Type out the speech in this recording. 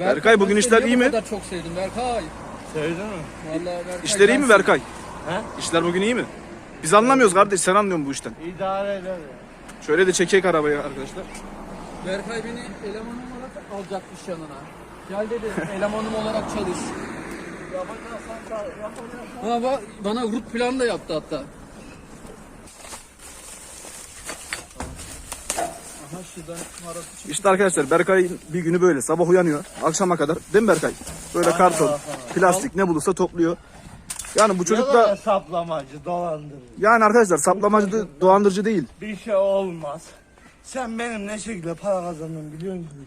Berkay, bugün işler iyi mi? kadar çok sevdim Berkay. Sevdin mi? Vallahi Berkay. İşler iyi mi Berkay? He? İşler bugün iyi mi? Biz anlamıyoruz kardeş sen anlıyorsun bu işten. İdare eder ya. Şöyle de çekek arabayı arkadaşlar. Berkay beni elemanım olarak alacakmış yanına. Gel dedi elemanım olarak çalış. Yapacaksan da yapacaksan. Ha, ba- bana rut plan da yaptı hatta. Aha şuradan. İşte arkadaşlar Berkay'ın bir günü böyle. Sabah uyanıyor. Akşama kadar. Değil mi Berkay? Böyle karton, plastik ne bulursa topluyor. Yani bu çocuk da hesaplamacı, dolandırıcı. yani arkadaşlar saplamacı da dolandırıcı değil. Bir şey olmaz. Sen benim ne şekilde para kazandığımı biliyor musun?